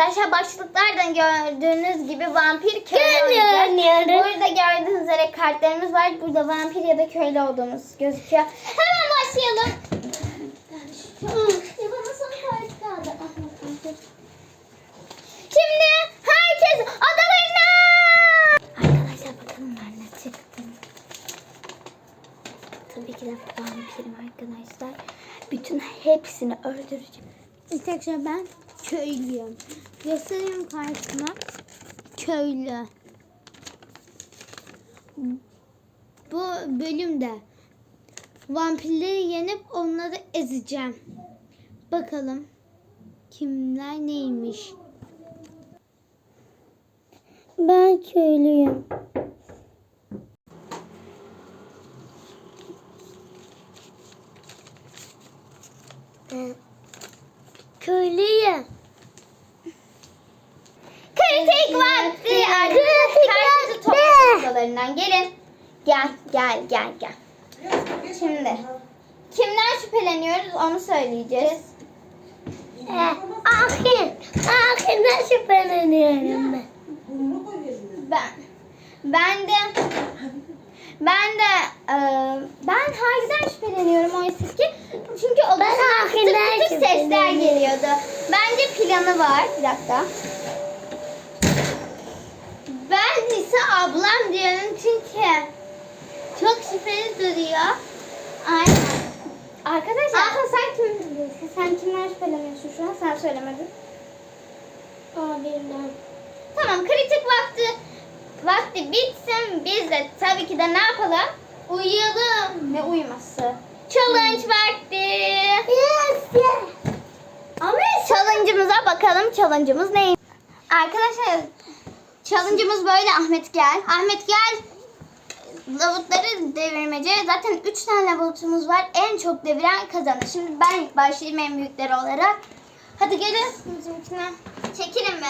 arkadaşlar başlıklardan gördüğünüz gibi vampir köylü oynayacağız. Burada gördüğünüz üzere kartlarımız var. Burada vampir ya da köylü olduğumuz gözüküyor. Hemen başlayalım. Ya bana son kart kaldı. Şimdi herkes adalarına. Arkadaşlar bakalım ben ne çıktım. Tabii ki de vampirim arkadaşlar. Bütün hepsini öldüreceğim. Arkadaşlar ben köylüyüm. Göstereyim karşıma. Köylü. Bu bölümde vampirleri yenip onları ezeceğim. Bakalım kimler neymiş. Ben köylüyüm. Kritik vakti arkadaşlar. Herkesi toplayın odalarından. Gelin. Gel gel gel. Şimdi kimden şüpheleniyoruz onu söyleyeceğiz. Ahin. Ahin'den şüpheleniyorum ben. Ben ben de ben de e, ben Harbi'den şüpheleniyorum oysa ki çünkü o Ben tık sesler geliyordu. Bence planı var. Bir dakika. Ben ise ablam diyorum çünkü çok şüpheli duruyor. Aynen. Arkadaşlar. Aa, sen kim? Sen kimden şüpheleniyorsun şu an? Sen söylemedin. Abimden. Tamam kritik vakti vakti bitsin biz de tabii ki de ne yapalım? Uyuyalım. Ne uyuması? Challenge vakti. Yes, yes. Ama challenge'ımıza bakalım. Challenge'ımız ne? Arkadaşlar challenge'ımız böyle Ahmet gel. Ahmet gel. Lavutları devirmece. Zaten 3 tane lavutumuz var. En çok deviren kazanır. Şimdi ben başlayayım en büyükleri olarak. Hadi gelin bizimkine. Çekilin be.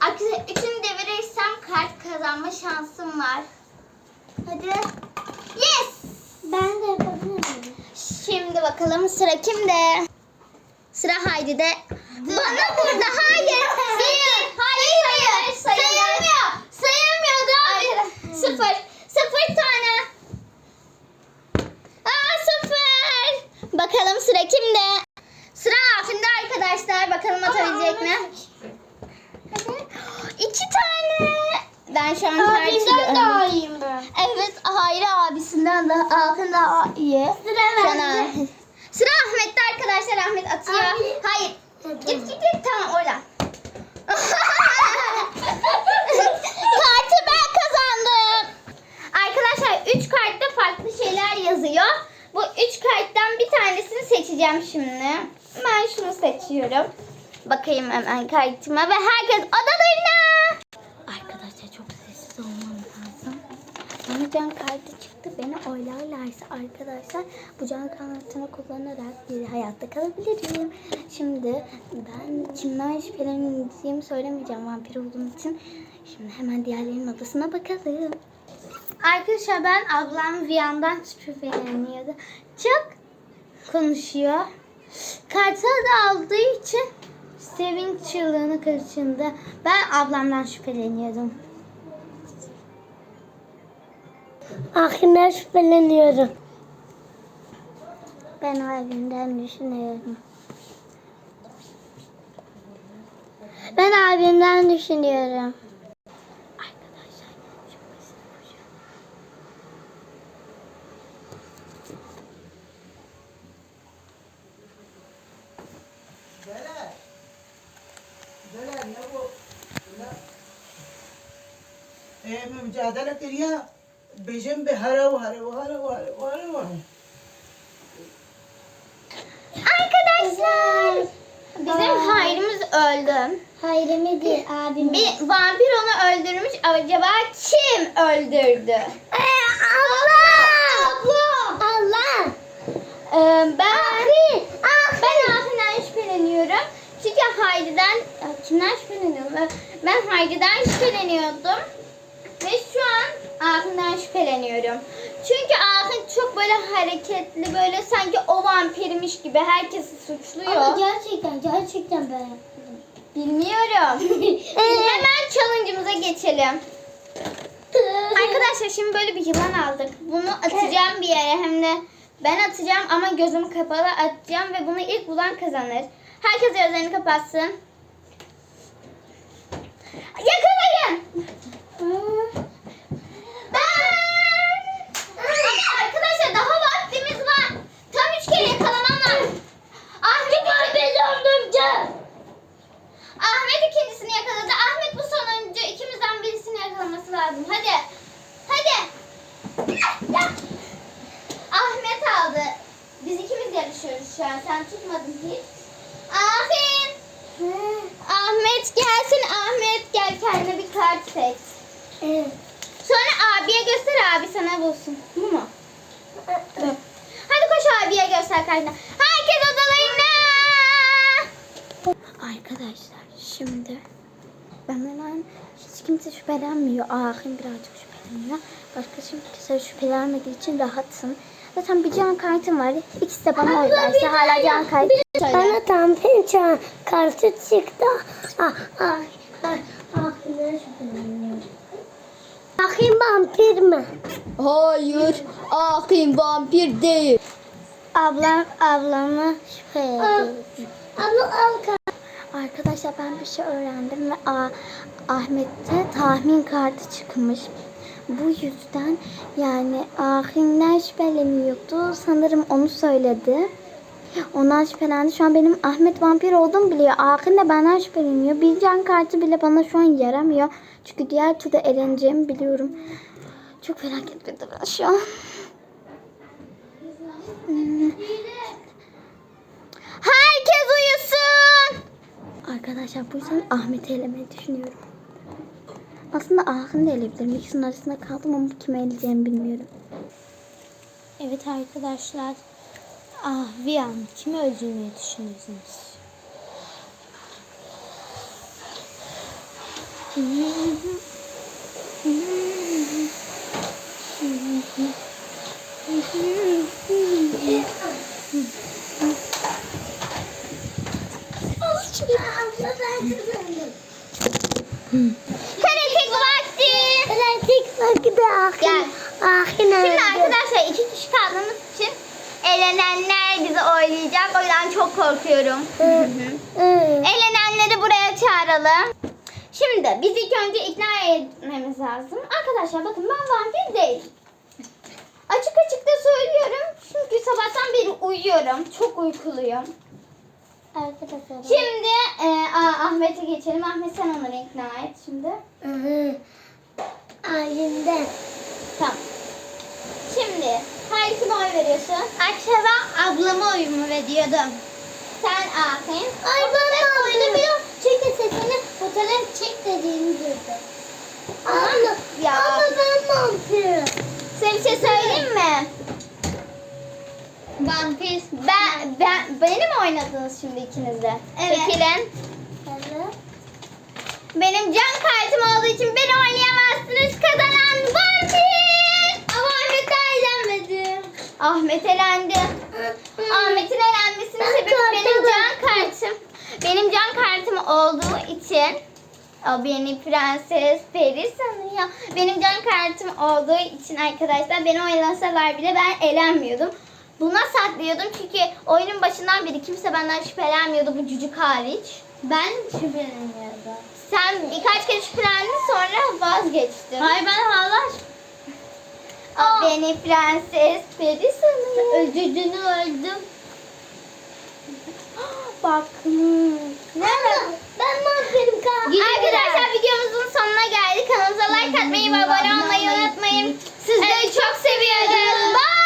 Arkadaşlar üçünü devirirsem kart kazanma şansım var. Hadi. Yes! Ben de yapabilirim. Şimdi bakalım sıra kimde? Sıra Haydi'de. Bana burada hayır. Sayın. Hayır hayır. Sayılmıyor. Sıfır. Sıfır tane. Aa sıfır. Bakalım sıra kimde? Sıra Afin'de arkadaşlar. Bakalım atabilecek mi? İki tane. Ben şu an her türlü daha iyiyim ben. Evet, hayır abisinden daha Akın daha iyi. Sıra Sen bende. Ahmet. Sıra Ahmet'te arkadaşlar. Ahmet atıyor. Abi. Hayır. Git git git. Tamam oradan. Kartı. Arkadaşlar 3 kartta farklı şeyler yazıyor. Bu 3 karttan bir tanesini seçeceğim şimdi. Ben şunu seçiyorum. Bakayım hemen kartıma ve herkes odalarına. Arkadaşlar çok sessiz olmam lazım. Bana can kartı çıktı. Beni oylarlarsa arkadaşlar bu can kartını kullanarak bir hayatta kalabilirim. Şimdi ben kimden şüpheleneceğimi söylemeyeceğim vampir olduğum için. Şimdi hemen diğerlerinin odasına bakalım. Arkadaşlar ben ablam Viyan'dan şüpheleniyordu. Çok konuşuyor. Kartı da aldığı için sevinç çığlığını kaçındı. Ben ablamdan şüpheleniyordum. Ahinden şüpheleniyorum. Ben abimden düşünüyorum. Ben abimden düşünüyorum. Arkadaşlar çok basit bu şu an. Beyler. Ne bu? Ne? Ee, mücadele kiriyor. Bizim bir harav harav harav harav harav harav. Arkadaşlar bizim hayrımız öldü. Hayrimi değil abim. Bir vampir onu öldürmüş. Acaba kim öldürdü? Allah! Abla. Allah! Ee, ben ben Afi'den şüpheleniyorum. Çünkü Hayri'den kimden şüpheleniyorum? Ben Hayri'den şüpheleniyordum. Ve şu an Afi'den şüpheleniyorum. Çünkü Afin çok böyle hareketli böyle sanki o vampirmiş gibi herkesi suçluyor. Ama gerçekten gerçekten ben yaptım. Bilmiyorum. Hemen challenge'ımıza geçelim. Arkadaşlar şimdi böyle bir yılan aldık. Bunu atacağım bir yere hem de ben atacağım ama gözümü kapalı atacağım ve bunu ilk bulan kazanır. Herkes gözlerini kapatsın. Yakalayın. Ben. Ama arkadaşlar daha vaktimiz var. Tam üç kere yakalamam lazım. Ahmet ikinci. Ahmet ikincisini yakaladı. Ahmet bu sonuncu. İkimizden birisini yakalaması lazım. Hadi. Hadi. Ya. Ahmet aldı. Biz ikimiz yarışıyoruz şu an. Sen tutmadın hiç. Ahmet. Ahmet gelsin. Ahmet gel kendine bir kart seç. Evet. Sonra abiye göster abi sana bulsun. Bu mu? Hadi koş abiye göster kartını. Herkes odalarına. Arkadaşlar şimdi benden hiç kimse şüphelenmiyor. Ahim birazcık şüpheleniyor. Başka kimse şüphelenmediği için rahatsın. Zaten bir can kartım var. İkisi de bana oy verse hala can kartı. Bana tam bir can kartı çıktı. Ah, ah, ah, ah. Ahim vampir mi? Hayır. Akim vampir değil. Ablam ablamı şüphe ediyor. Abla al Arkadaşlar ben bir şey öğrendim ve Ahmet'te tahmin kartı çıkmış. Bu yüzden yani Ahim'den şüpheleniyordu. Sanırım onu söyledi. Ondan şüphelendi. Şu an benim Ahmet vampir olduğumu biliyor. Ahim de benden şüpheleniyor. Bir can kartı bile bana şu an yaramıyor. Çünkü diğer turda eleneceğimi biliyorum. Çok felaket bir şu an. Arkadaşlar bu yüzden Ahmet'i elemeyi düşünüyorum. Aslında Ahın'ı da eleyebilirim. İkisinin arasında kaldım ama kimi eleyeceğimi bilmiyorum. Evet arkadaşlar. Ah Viyan kimi öldürmeyi düşünüyorsunuz? Kritik vakti. Klasik vakti Ahın. Gel. Ahın Şimdi arkadaşlar iki kişi kaldığımız için elenenler bizi oylayacak. O yüzden çok korkuyorum. Elenenleri buraya çağıralım. Şimdi biz ilk önce ikna etmemiz lazım. Arkadaşlar bakın ben vampir değilim. Açık açık da söylüyorum. Çünkü sabahtan beri uyuyorum. Çok uykuluyum. Arkadaşlar. Şimdi e, Ahmet'e geçelim. Ahmet sen onları ikna et şimdi. Ahim'den. Tamam. Şimdi hangisine oy veriyorsun? Ben ablama oyumu veriyordum. Sen Ahmet. Ay, ben de oynamıyorum. Çünkü sesini fotoğraf çek dediğini duydum. Abla. Ya. Ama ben vampirim. Size bir şey söyleyeyim mi? Vampir. Ben, ben, beni mi oynadınız şimdi ikiniz de? Evet. Çekilin. Evet. Benim can kartım olduğu için beni oynayamazsınız. Kazanan vampir. Ama Ahmet eğlenmedi. Ahmet elendi. Ahmet'in elenmesinin Ben sebebi benim can kartım. Benim can kartım olduğu için o beni prenses peri sanıyor. Benim can kartım olduğu için arkadaşlar beni oynasalar bile ben elenmiyordum. Buna saklıyordum çünkü oyunun başından beri kimse benden şüphelenmiyordu bu cücük hariç. Ben şüphelenmiyordum. Sen birkaç kere şüphelendin sonra vazgeçtin. Hayır ben hala Aa, Beni prenses peri sanıyor. Ödüdünü öldüm. Bak. Ne? Ben mahverim kanka. Arkadaşlar videomuzun sonuna geldik. Kanalımıza like atmayı ve abone olmayı unutmayın. Sizleri çok seviyoruz. Bye.